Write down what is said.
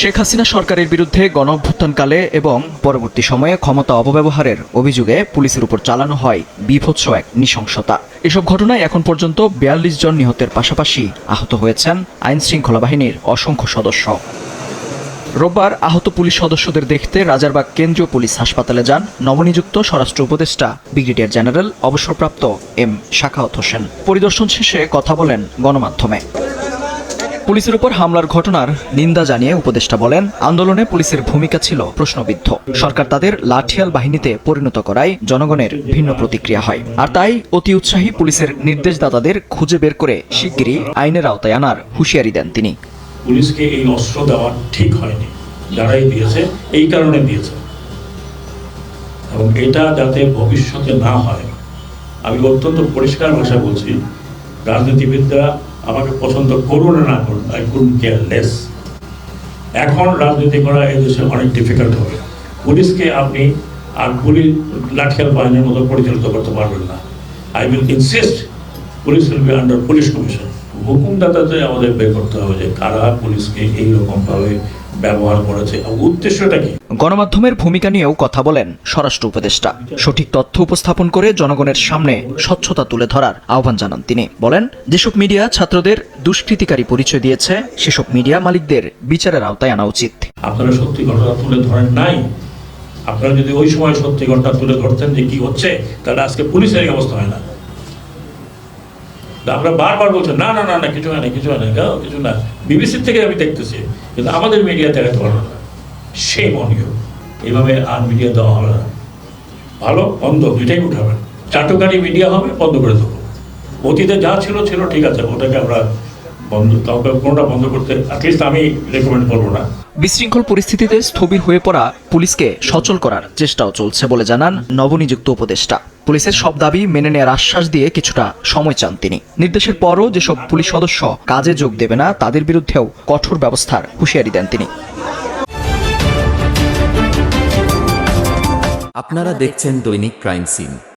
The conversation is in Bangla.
শেখ হাসিনা সরকারের বিরুদ্ধে গণ অভ্যুত্থানকালে এবং পরবর্তী সময়ে ক্ষমতা অপব্যবহারের অভিযোগে পুলিশের উপর চালানো হয় বিভৎস এক নৃশংসতা। এসব ঘটনায় এখন পর্যন্ত বিয়াল্লিশ জন নিহতের পাশাপাশি আহত হয়েছেন আইন শৃঙ্খলা বাহিনীর অসংখ্য সদস্য। রোববার আহত পুলিশ সদস্যদের দেখতে রাজারবাগ কেন্দ্রীয় পুলিশ হাসপাতালে যান নবনিযুক্ত স্বরাষ্ট্র উপদেষ্টা, ব্রিগেডিয়ার জেনারেল, অবসরপ্রাপ্ত এম শাখাওয়াত হোসেন। পরিদর্শন শেষে কথা বলেন গণমাধ্যমে। পুলিশের উপর হামলার ঘটনার নিন্দা জানিয়ে উপদেষ্টা বলেন, আন্দোলনে পুলিশের ভূমিকা ছিল প্রশ্নবিদ্ধ। সরকার তাদের লাঠিয়াল বাহিনীতে পরিণত করায় জনগণের ভিন্ন প্রতিক্রিয়া হয়। আর তাই অতি উৎসাহী পুলিশের নির্দেশদাতাদের খুঁজে বের করে শিগগিরই আইনের আওতায় আনার হুঁশিয়ারি দেন তিনি। পুলিশকে এই অস্ত্র দেওয়া ঠিক হয়নি। যারাই দিয়েছে, এই কারণে দিয়েছে। এবং এটা যাতে ভবিষ্যতে না হয়, আমি অত্যন্ত পরিষ্কার ভাষা বলছি, রাজনীতিবিদরা আমাকে পছন্দ করুন না করুন আই কুড কেয়ার লেস এখন রাজনীতি করা এই দেশে অনেক ডিফিকাল্ট হবে। পুলিশকে আপনি আর পুলিশ লাঠিয়াল বাহিনীর মতো পরিচালিত করতে পারবেন না। I will insist police will be under police commission হুকুমদাতাতে আমাদের বের করতে হবে যে কারা পুলিশকে এইরকম ভাবে ব্যবহার করেছে। উদ্দেশ্যটা কি? গণমাধ্যমের ভূমিকা নিয়েও কথা বলেন স্বরাষ্ট্র উপদেষ্টা। সঠিক তথ্য উপস্থাপন করে জনগণের সামনে স্বচ্ছতা তুলে ধরার আহ্বান জানান তিনি। বলেন যেসব মিডিয়া ছাত্রদের দুষ্কৃতিকারী পরিচয় দিয়েছে সেসব মিডিয়া মালিকদের বিচারের আওতায় আনা উচিত। আপনারা সত্যি ঘটনা তুলে ধরেন নাই? আপনারা যদি ওই সময় সত্যি ঘটনা তুলে ধরতেন যে কি হচ্ছে তাহলে আজকে পুলিশের এই অবস্থা হয় না। আমরা বারবার বলছেন না না না না কিছু হয় না কিছু হয় না কিছু না। বিবিসির থেকে আমি দেখতেছি। কিন্তু আমাদের মিডিয়া দেখাতে পারল না। সেই মনীয় এইভাবে আর মিডিয়া দেওয়া হবে না। ভালো, বন্ধ, দুইটাই উঠাবেন। চাটুকারি মিডিয়া হবে, বন্ধ করে দেবো। অতীতে যা ছিল ছিল, ঠিক আছে। ওটাকে আমরা বন্ধ কাউকে কোনোটা বন্ধ করতে অ্যাটলিস্ট আমি রেকমেন্ড করব না। বিশৃঙ্খল পরিস্থিতিতে স্থবির হয়ে পড়া পুলিশকে সচল করার চেষ্টাও চলছে বলে জানান নবনিযুক্ত উপদেষ্টা। পুলিশের সব দাবি মেনে নেওয়ার আশ্বাস দিয়ে কিছুটা সময় চান তিনি। নির্দেশের পরও যেসব পুলিশ সদস্য কাজে যোগ দেবে না তাদের বিরুদ্ধেও কঠোর ব্যবস্থার হুঁশিয়ারি দেন তিনি। আপনারা দেখছেন দৈনিক ক্রাইম সিন।